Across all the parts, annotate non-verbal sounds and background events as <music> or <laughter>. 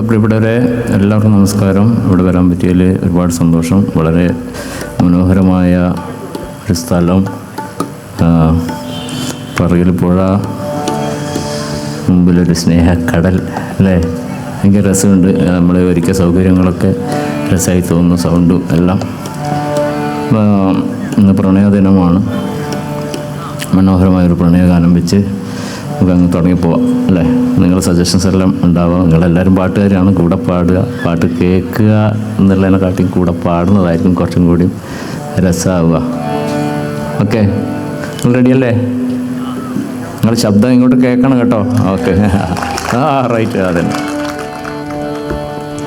അപ്പോൾ പ്രിയപ്പെട്ടവരെ എല്ലാവർക്കും നമസ്കാരം. ഇവിടെ വരാൻ പറ്റിയതിൽ ഒരുപാട് സന്തോഷം. വളരെ മനോഹരമായ ഒരു സ്ഥലം. ആ, പറകിൽ പുഴ മുമ്പിലൊരു സ്നേഹക്കടൽ അല്ലേ? ഭയങ്കര രസമുണ്ട്. നമ്മൾ ഒരിക്കൽ സൗകര്യങ്ങളൊക്കെ രസമായി തോന്നുന്നു സൗണ്ടും എല്ലാം. ഇന്ന് പ്രണയദിനമാണ്. മനോഹരമായൊരു പ്രണയഗാനം വെച്ച് നമുക്ക് അങ്ങ് തുടങ്ങി പോവാം അല്ലേ? നിങ്ങളുടെ സജഷൻസ് എല്ലാം ഉണ്ടാവാം. നിങ്ങളെല്ലാവരും പാട്ടുകാരാണ്. കൂടെ പാടുക പാട്ട് കേൾക്കുക എന്നുള്ളതിനെക്കാട്ടി കൂടെ പാടുന്നതായിരിക്കും കുറച്ചും കൂടി രസമാവുക ഓക്കെ നിങ്ങൾ റെഡിയല്ലേ നിങ്ങൾ ശബ്ദം ഇങ്ങോട്ട് കേൾക്കണം കേട്ടോ. ഓക്കെ <laughs> ആ റൈറ്റ് അതന്നെ.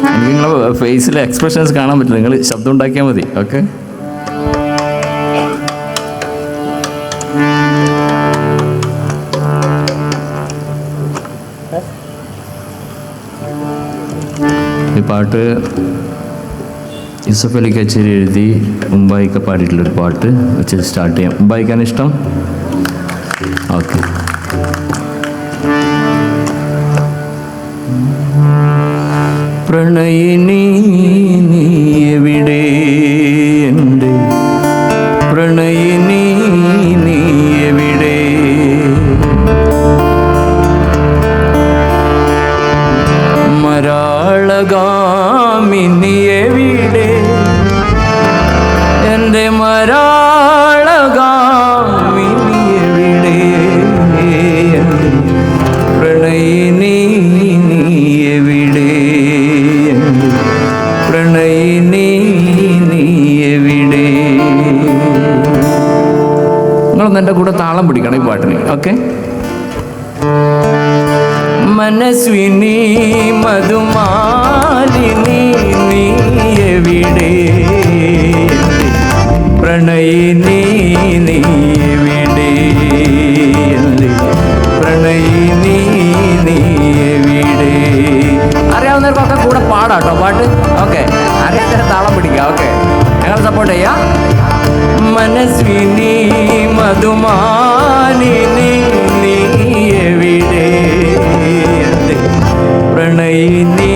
എനിക്ക് നിങ്ങളെ ഫേസിലെ എക്സ്പ്രഷൻസ് കാണാൻ പറ്റില്ല. നിങ്ങൾ ശബ്ദം ഉണ്ടാക്കിയാൽ മതി. ഓക്കെ പാട്ട് യൂസഫ് അലി കച്ചേരി എഴുതി ഉമ്പായിക്ക പാടിയിട്ടുള്ളൊരു പാട്ട് വെച്ച് സ്റ്റാർട്ട് ചെയ്യാം. ഇഷ്ടം? ഓക്കെ നിങ്ങളൊന്ന് എന്റെ കൂടെ താളം പിടിക്കണം ഈ പാട്ടിന്. ഓക്കെ? മനസ്വിനി മധുമാലിനി നീ എവിടെ? പ്രണയിനി നീ എവിടെ? പ്രണയിനി നീ എവിടെ? അറിയാവുന്നവർക്കൊക്കെ കൂടെ പാടാട്ടോ പാട്ട്. ഓക്കെ അറിയാത്തരം താളം പിടിക്കുക ഓക്കെ ഞങ്ങൾ സപ്പോർട്ട് ചെയ്യാം. മനസ്വിനി മധുമാനിനി നീ എവിടെ? പ്രണയിനി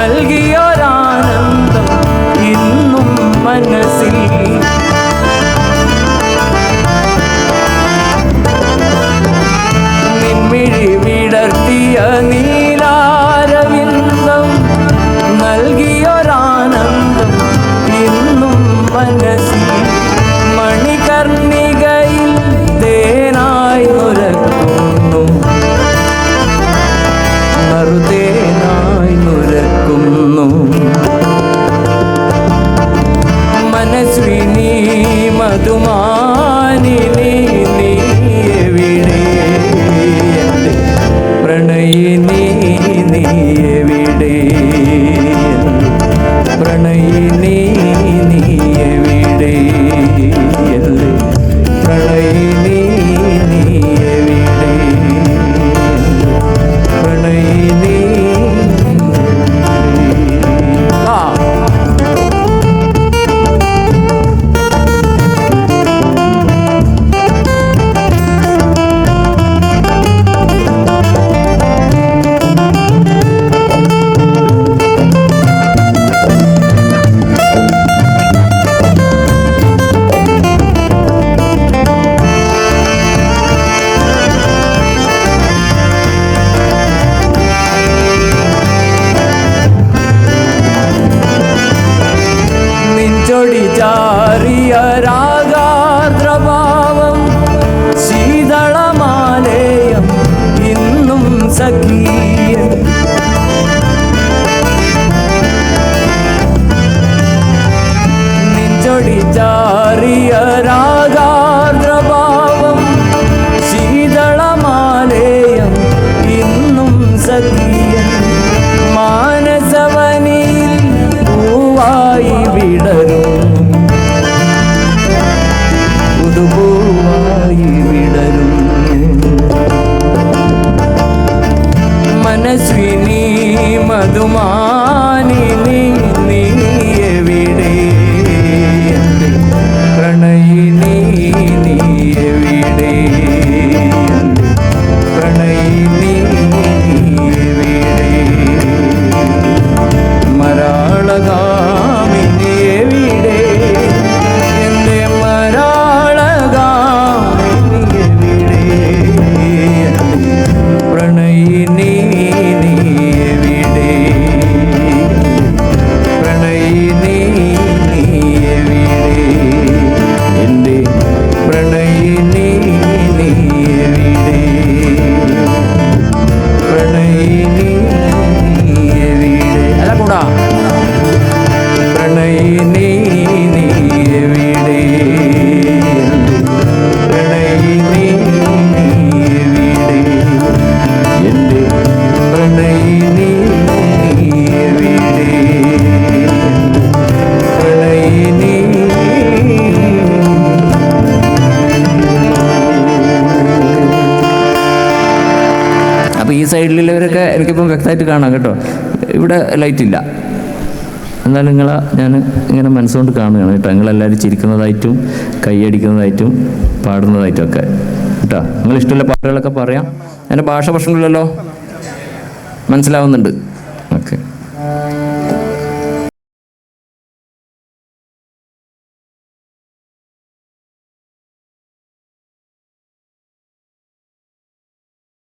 നൽകിയൊരാനന്ദം ഇന്നും മനസ്സിൽ. നിൻമിഴി വിടർത്തിയ നീലാരവിന്ദം നൽകിയൊരാനന്ദം ഇന്നും മനസ്സിൽ. മണികർണികയിൽ തേനായി നുരക്കുന്നു മറുതേനായി ഈ സൈഡിലുള്ളവരൊക്കെ എനിക്കിപ്പം വ്യക്തമായിട്ട് കാണാം കേട്ടോ. ഇവിടെ ലൈറ്റ് ഇല്ല. എന്നാലും നിങ്ങൾ ഞാൻ ഇങ്ങനെ മനസ്സുകൊണ്ട് കാണുകയാണ് കേട്ടോ. നിങ്ങളെല്ലാവരും ചിരിക്കുന്നതായിട്ടും കൈയടിക്കുന്നതായിട്ടും പാടുന്നതായിട്ടും ഒക്കെ. കേട്ടോ. നിങ്ങൾ ഇഷ്ടമുള്ള പാട്ടുകളൊക്കെ പറയാം. എന്റെ ഭാഷ പ്രശ്നമില്ലല്ലോ. മനസ്സിലാവുന്നുണ്ട്. ഓക്കെ.